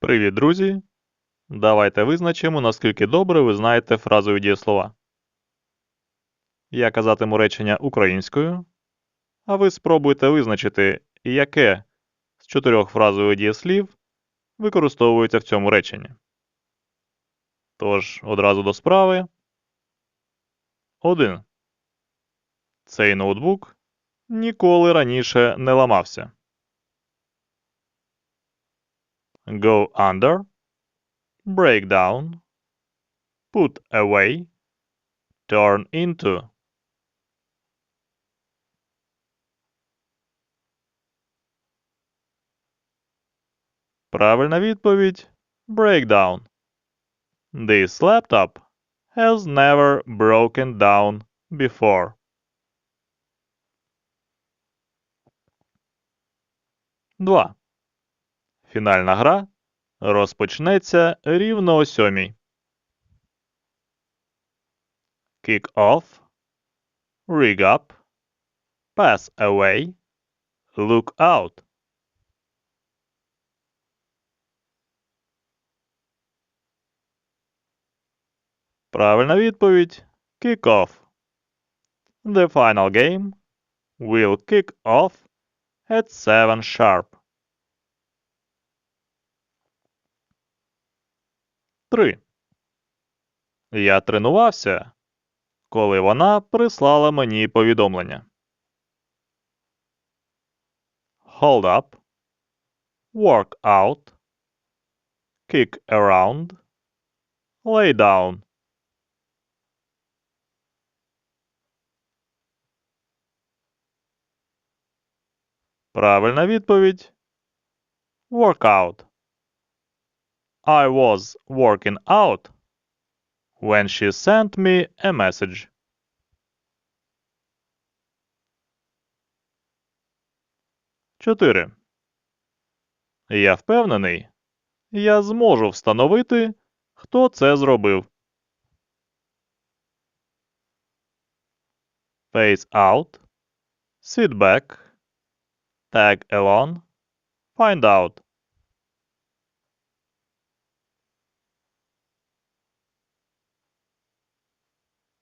Привіт, друзі! Давайте визначимо, наскільки добре ви знаєте фразові дієслова. Я казатиму речення українською, а ви спробуйте визначити, яке з чотирьох фразових дієслів використовується в цьому реченні. Тож, одразу до справи. 1. Цей ноутбук ніколи раніше не ламався. Go under, break down, put away, turn into. Правильна відповідь break down. This laptop has never broken down before. Два. Фінальна гра розпочнеться рівно о сьомій. Kick off, rig up, pass away, look out. Правильна відповідь kick off. The final game will kick off at 7 sharp. 3. Я тренувався, коли вона прислала мені повідомлення. Hold up, work out, kick around, lay down. Правильна відповідь work out. I was working out when she sent me a message. Чотири. Я впевнений, я зможу встановити, хто це зробив. Face out, sit back, tag along, find out.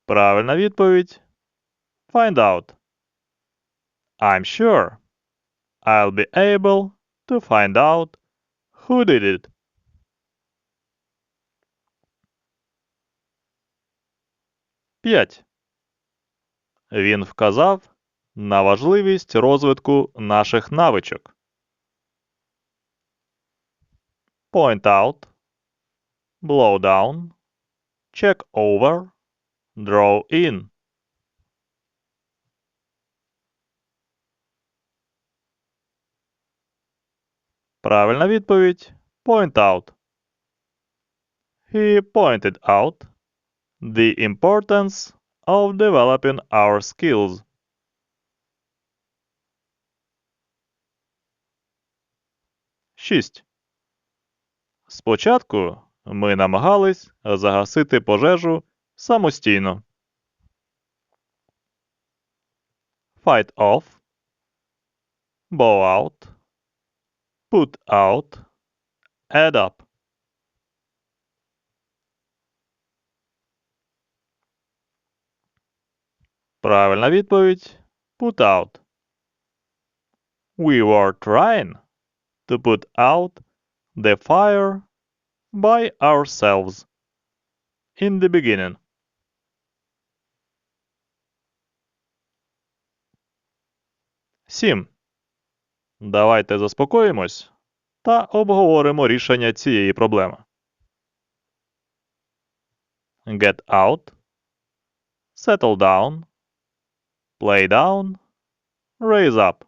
Правильна відповідь Find out. I'm sure I'll be able to find out who did it. П'ять. Він вказав на важливість розвитку наших навичок. Point out, blow down, check over, Draw in. Правильна відповідь point out. He pointed out the importance of developing our skills. Шість. Спочатку ми намагались загасити пожежу самостійно. Fight off, bow out, put out, add up. Правильна відповідь put out. We were trying to put out the fire by ourselves in the beginning. Сім. Давайте заспокоїмось та обговоримо рішення цієї проблеми. Get out. Settle down. Play down. Raise up.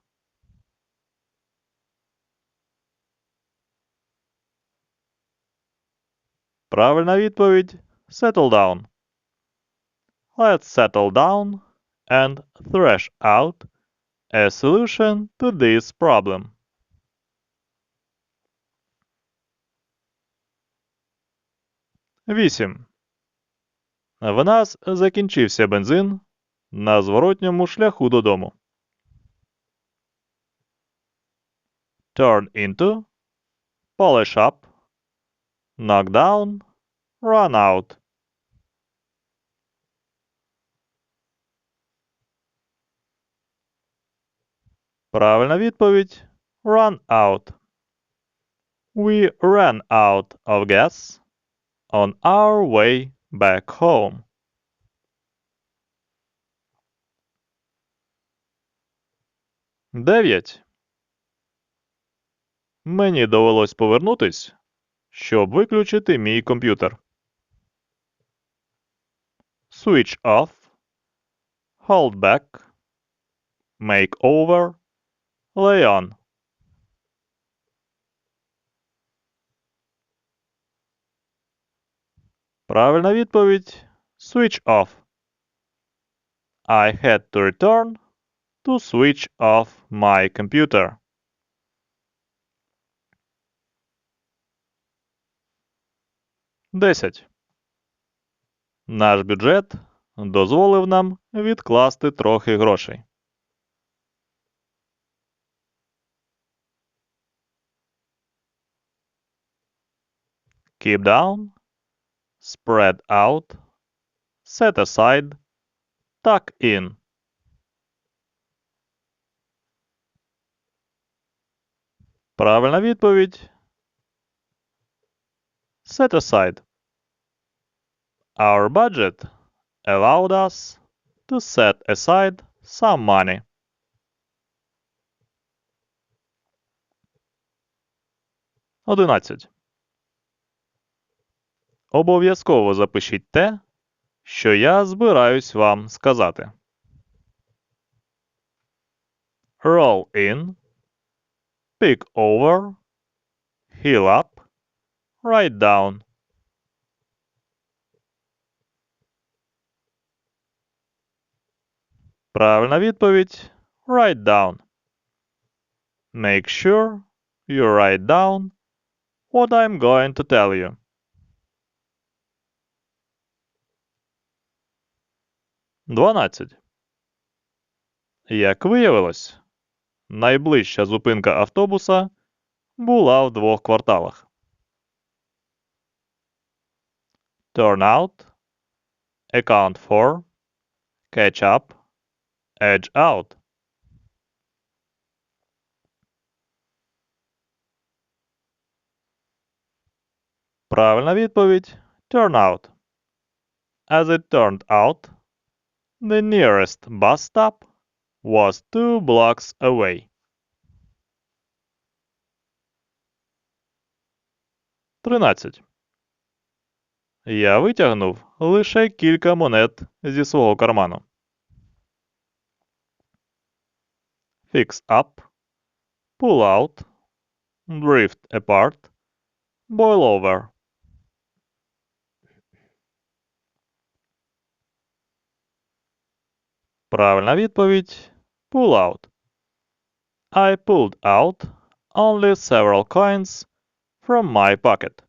Правильна відповідь settle down. Let's settle down and thresh out a solution to this problem. Вісім. В нас закінчився бензин на зворотньому шляху додому. Turn into, polish up, knock down, run out. Правильна відповідь run out. We ran out of gas on our way back home. Дев'ять. Мені довелось повернутись, щоб виключити мій комп'ютер. Switch off, hold back, make over, on. Правильна відповідь switch off. I had to return to switch off my computer. Десять. Наш бюджет дозволив нам відкласти трохи грошей. Keep down, spread out, set aside, tuck in. Правильна відповідь set aside. Our budget allowed us to set aside some money. Одинадцять. Обов'язково запишіть те, що я збираюсь вам сказати. Roll in, pick over, heal up, write down. Правильна відповідь write down. Make sure you write down what I'm going to tell you. Дванадцять. Як виявилось, найближча зупинка автобуса була в двох кварталах. Turn out, account for, catch up, edge out. Правильна відповідь turn out. As it turned out, the nearest bus stop was two blocks away. Тринадцять. Я витягнув лише кілька монет зі свого карману. Fix up, pull out, drift apart, boil over. Правильна відповідь pull out. I pulled out only several coins from my pocket.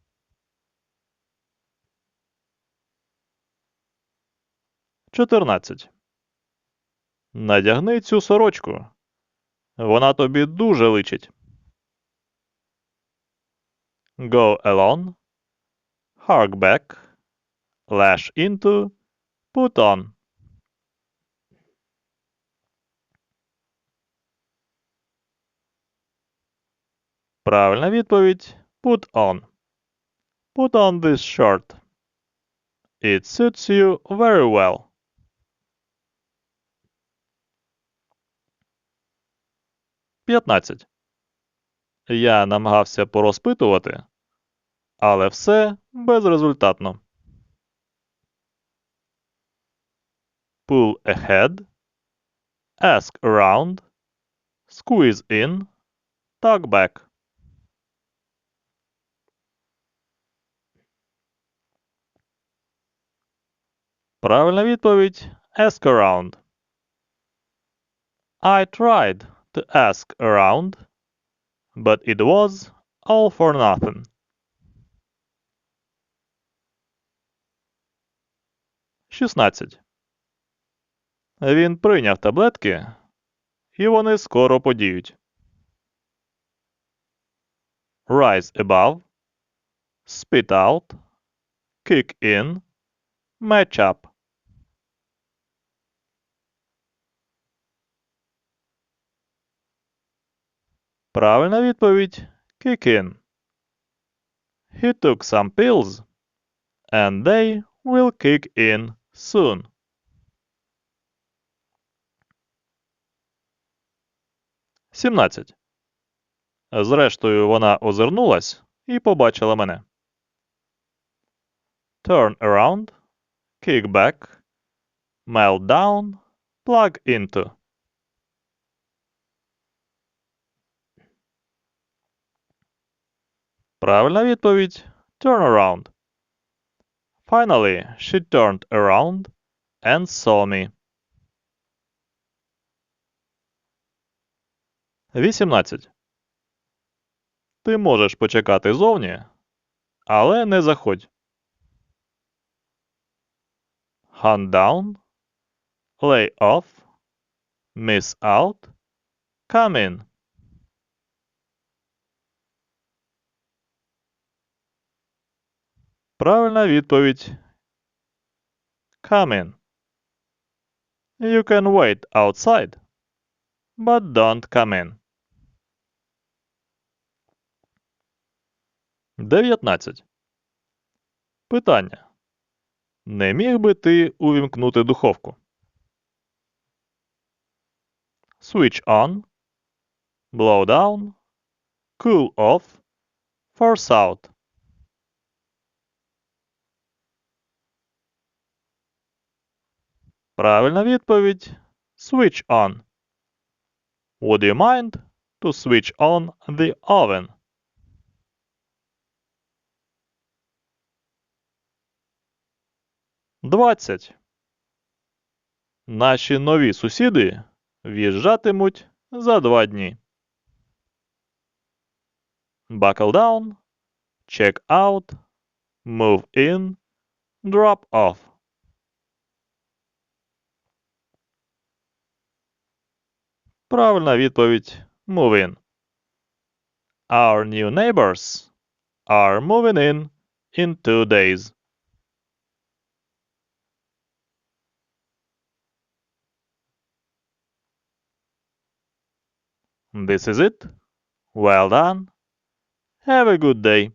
Чотирнадцять. Надягни цю сорочку. Вона тобі дуже личить. Go alone. Hark back. Lash into. Put on. Правильна відповідь put on. Put on this shirt. It suits you very well. П'ятнадцять. Я намагався порозпитувати, але все безрезультатно. Pull ahead. Ask around. Squeeze in. Tuck back. Правильна відповідь ask around. I tried to ask around, but it was all for nothing. Шістнадцять. Він прийняв таблетки, і вони скоро подіють. Rise above. spit out, kick in, match up. Правильна відповідь kick in. He took some pills, and they will kick in soon. Сімнадцять. Зрештою, вона озирнулась і побачила мене. Turn around, kick back, melt down, plug into. Правильна відповідь turn around. Finally, she turned around and saw me. 18. Ти можеш почекати зовні, але не заходь. Hand down, lay off, miss out, come in. Правильна відповідь. Come in. You can wait outside, but don't come in. 19. Питання. Не міг би ти увімкнути духовку? Switch on, blow down, cool off, force out. Правильна відповідь Switch on. Would you mind to switch on the oven? Двадцять. Наші нові сусіди в'їжджатимуть за два дні. Buckle down, check out, move in, drop off. Правильна відповідь move in. Our new neighbors are moving in in two days. This is it. Well done. Have a good day.